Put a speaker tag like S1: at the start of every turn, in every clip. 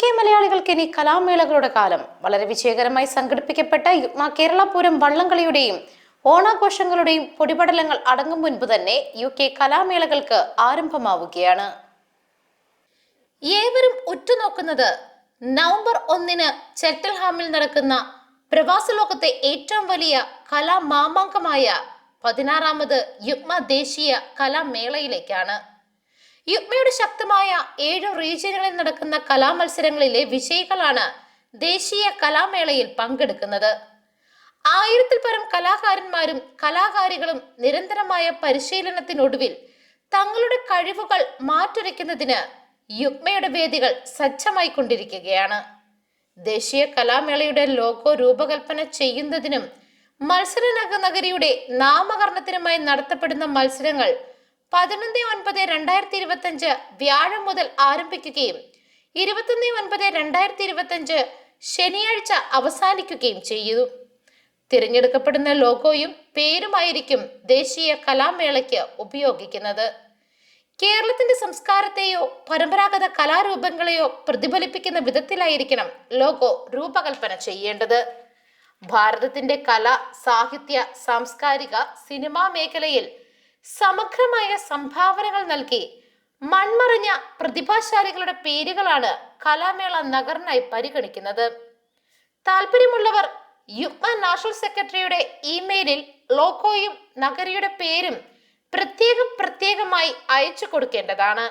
S1: K മലയാളികൾക്ക് ഇനി കലാമേളകളുടെ കാലം. വളരെ വിജയകരമായി സംഘടിപ്പിക്കപ്പെട്ട യുഗ്മ കേരളപൂരം വള്ളംകളിയുടെയും ഓണാഘോഷങ്ങളുടെയും പൊടിപടലങ്ങൾ അടങ്ങും മുൻപ് തന്നെ യു കെ കലാമേളകൾക്ക് ആരംഭമാവുകയാണ്. ഏവരും ഉറ്റുനോക്കുന്നത് നവംബർ ഒന്നിന് ചെറ്റൽഹാമിൽ നടക്കുന്ന പ്രവാസ ലോകത്തെ ഏറ്റവും വലിയ കലാമാമാങ്കമായ പതിനാറാമത് യുഗ്മ ദേശീയ കലാമേളയിലേക്കാണ്. യുഗ്മയുടെ ശക്തമായ ഏഴ് റീജിയനുകളിൽ നടക്കുന്ന കലാമത്സരങ്ങളിലെ വിജയികളാണ് ദേശീയ കലാമേളയിൽ പങ്കെടുക്കുന്നത്. ആയിരത്തിൽ പരം കലാകാരന്മാരും കലാകാരികളും നിരന്തരമായ പരിശീലനത്തിനൊടുവിൽ തങ്ങളുടെ കഴിവുകൾ മാറ്റുരയ്ക്കുന്നതിന് യുഗ്മയുടെ വേദികൾ സജ്ജമായി കൊണ്ടിരിക്കുകയാണ് ദേശീയ കലാമേളയുടെ ലോഗോ രൂപകൽപ്പന ചെയ്യുന്നതിനും മത്സര നഗരിയുടെ നാമകരണത്തിനുമായി നടത്തപ്പെടുന്ന മത്സരങ്ങൾ പതിനൊന്ന് ഒൻപത് രണ്ടായിരത്തി ഇരുപത്തി അഞ്ച് വ്യാഴം മുതൽ ആരംഭിക്കുകയും ഇരുപത്തൊന്ന് ഒൻപത് രണ്ടായിരത്തി ഇരുപത്തി അഞ്ച് ശനിയാഴ്ച അവസാനിക്കുകയും ചെയ്തു. തിരഞ്ഞെടുക്കപ്പെടുന്ന ലോഗോയും പേരുമായിരിക്കും ദേശീയ കലാമേളയ്ക്ക് ഉപയോഗിക്കുന്നത്. കേരളത്തിന്റെ സംസ്കാരത്തെയോ പരമ്പരാഗത കലാരൂപങ്ങളെയോ പ്രതിഫലിപ്പിക്കുന്ന വിധത്തിലായിരിക്കണം ലോഗോ രൂപകൽപ്പന ചെയ്യേണ്ടത്. ഭാരതത്തിന്റെ കല സാഹിത്യ സാംസ്കാരിക സിനിമാ മേഖലയിൽ സമഗ്രമായ സംഭാവനകൾ നൽകി മൺമറിഞ്ഞ പ്രതിഭാശാലികളുടെ പേരുകളാണ് കലാമേള നഗറിനായി പരിഗണിക്കുന്നത്. താല്പര്യമുള്ളവർ യുഗ്മ നാഷണൽ സെക്രട്ടറിയുടെ ഇമെയിലിൽ ലോക്കോയും നഗരിയുടെ പേരും പ്രത്യേകം പ്രത്യേകമായി അയച്ചു കൊടുക്കേണ്ടതാണ്.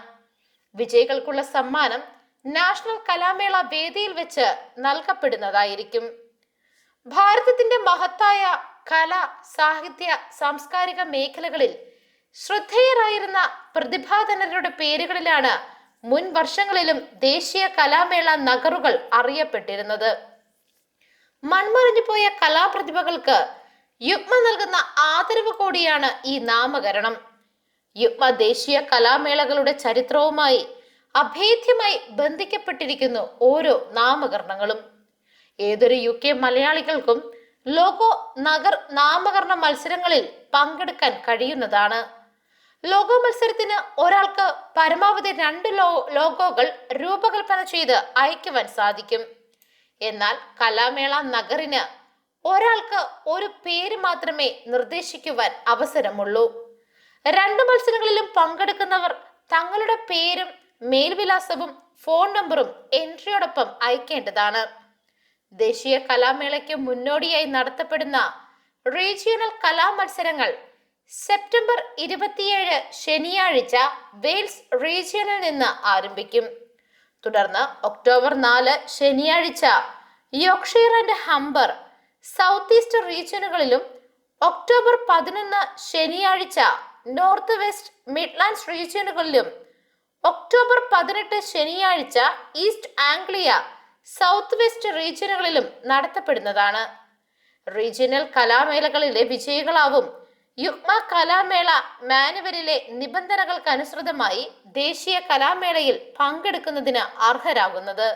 S1: വിജയികൾക്കുള്ള സമ്മാനം നാഷണൽ കലാമേള വേദിയിൽ വെച്ച് നൽകപ്പെടുന്നതായിരിക്കും. ഭാരതത്തിന്റെ മഹത്തായ കല സാഹിത്യ സാംസ്കാരിക മേഖലകളിൽ ശ്രദ്ധേയരായിരുന്ന പ്രതിഭാധനരുടെ പേരുകളിലാണ് മുൻ വർഷങ്ങളിലും ദേശീയ കലാമേള നഗറുകൾ അറിയപ്പെട്ടിരുന്നത്. മൺമറിഞ്ഞു പോയ കലാപ്രതിഭകൾക്ക് യുഗ്മ നൽകുന്ന ആദരവ് കൂടിയാണ് ഈ നാമകരണം. യുഗ്മ ദേശീയ കലാമേളകളുടെ ചരിത്രവുമായി അഭേദ്യമായി ബന്ധിക്കപ്പെട്ടിരിക്കുന്നു ഓരോ നാമകരണങ്ങളും. ഏതൊരു യു കെ മലയാളികൾക്കും ലോകോ നഗർ നാമകരണ മത്സരങ്ങളിൽ പങ്കെടുക്കാൻ കഴിയുന്നതാണ്. ലോഗോ മത്സരത്തിന് ഒരാൾക്ക് പരമാവധി രണ്ട് ലോ ലോഗോകൾ രൂപകൽപ്പന ചെയ്ത് അയക്കുവാൻ സാധിക്കും. എന്നാൽ കലാമേള നഗറിന് ഒരാൾക്ക് ഒരു പേര് മാത്രമേ നിർദ്ദേശിക്കുവാൻ അവസരമുള്ളൂ. രണ്ട് മത്സരങ്ങളിലും പങ്കെടുക്കുന്നവർ തങ്ങളുടെ പേരും മേൽവിലാസവും ഫോൺ നമ്പറും എൻട്രിയോടൊപ്പം അയക്കേണ്ടതാണ്. ദേശീയ കലാമേളയ്ക്ക് മുന്നോടിയായി നടത്തപ്പെടുന്ന റീജിയണൽ കലാമത്സരങ്ങൾ സെപ്റ്റംബർ ഇരുപത്തിയേഴ് ശനിയാഴ്ച വെയിൽസ് റീജിയനിൽ നിന്ന് ആരംഭിക്കും. തുടർന്ന് ഒക്ടോബർ നാല് ശനിയാഴ്ച Yorkshire and Humber South East റീജിയനുകളിലും October പതിനൊന്ന് ശനിയാഴ്ച നോർത്ത് വെസ്റ്റ് മിഡ്ലാൻഡ്സ് റീജിയനുകളിലും ഒക്ടോബർ പതിനെട്ട് ശനിയാഴ്ച ഈസ്റ്റ് ആംഗ്ലിയ സൗത്ത് വെസ്റ്റ് റീജിയനുകളിലും നടത്തപ്പെടുന്നതാണ്. റീജിയണൽ കലാമേളകളിലെ വിജയികളാവും യുഗ്മ കലാമേള മാനുവലിലെ നിബന്ധനകൾക്കനുസൃതമായി ദേശീയ കലാമേളയിൽ പങ്കെടുക്കുന്നതിന് അർഹരാകുന്നത്.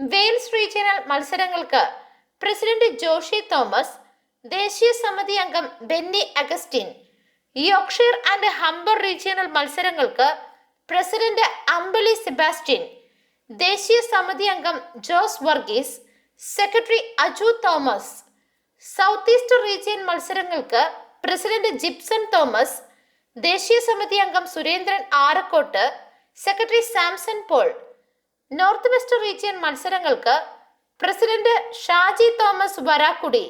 S1: വെയിൽസ് റീജിയണൽ മത്സരങ്ങൾക്ക് പ്രസിഡന്റ് ജോഷി തോമസ് ദേശീയ സമിതി അംഗം Benny Augustine Yorkshire and Humber regional മത്സരങ്ങൾക്ക് പ്രസിഡന്റ് അംബലി സെബാസ്റ്റ്യൻ ദേശീയ സമിതി അംഗം Jose Varghese secretary Aju Thomas. South East region മത്സരങ്ങൾക്ക് പ്രസിഡന്റ് ജിപ്സൺ തോമസ് ദേശീയ സമിതി അംഗം Surendran Arakkot secretary Samson Paul North West region മത്സരങ്ങൾക്ക് പ്രസിഡന്റ് ഷാജി തോമസ് വരാക്കുടി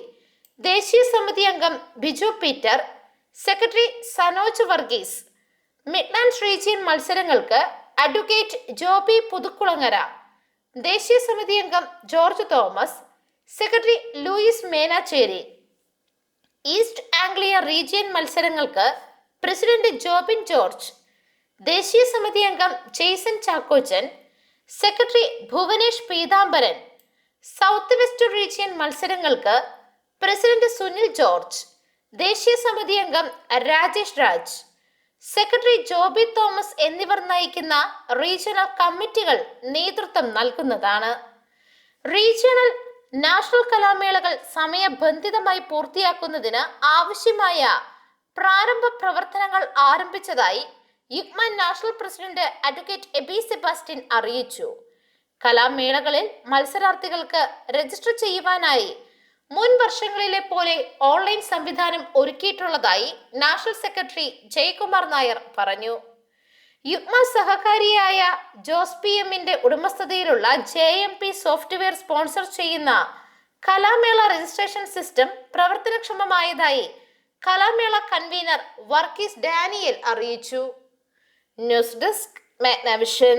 S1: ദേശീയ സമിതി അംഗം Biju Peter secretary Sanoj Varghese. Midland region മത്സരങ്ങൾക്ക് അഡ്വക്കേറ്റ് ജോബി പുതുക്കുളങ്ങര ദേശീയ സമിതി അംഗം George Thomas secretary Louis Menachery. East Anglia region മത്സരങ്ങൾക്ക് പ്രസിഡന്റ് ജോബിൻ ജോർജ് ദേശീയ സമിതി അംഗം Jaison Chackochan secretary Bhuvanesh Peethambaran South West region മത്സരങ്ങൾക്ക് പ്രസിഡന്റ് സുനിൽ ജോർജ് ദേശീയ സമിതി അംഗം രാജേഷ് രാജ് സെക്രട്ടറി ജോബി തോമസ് എന്നിവർ നയിക്കുന്ന റീജിയണൽ കമ്മിറ്റികൾ നേതൃത്വം നൽകുന്നതാണ്. റീജിയണൽ നാഷണൽ കലാമേളകൾ സമയബന്ധിതമായി പൂർത്തിയാക്കുന്നതിന് ആവശ്യമായ പ്രാരംഭ പ്രവർത്തനങ്ങൾ ആരംഭിച്ചതായി Yugma national president advocate Abi Sebastian അറിയിച്ചു. കലാമേളകളിൽ മത്സരാർത്ഥികൾക്ക് രജിസ്റ്റർ ചെയ്യുവാനായി മുൻ വർഷങ്ങളിലെ പോലെ ഓൺലൈൻ സംവിധാനം ഒരുക്കിയിട്ടുള്ളതായി നാഷണൽ സെക്രട്ടറി ജയകുമാർ നായർ പറഞ്ഞു. യുഗ്മ സഹകാരിയായ ജോസ് പി എമ്മിന്റെ ഉടമസ്ഥതയിലുള്ള J M P software sponsor ചെയ്യുന്ന കലാമേള രജിസ്ട്രേഷൻ സിസ്റ്റം പ്രവർത്തനക്ഷമമായതായി കലാമേള കൺവീനർ വർക്കീസ് ഡാനിയൽ അറിയിച്ചു. News desk Magnavision.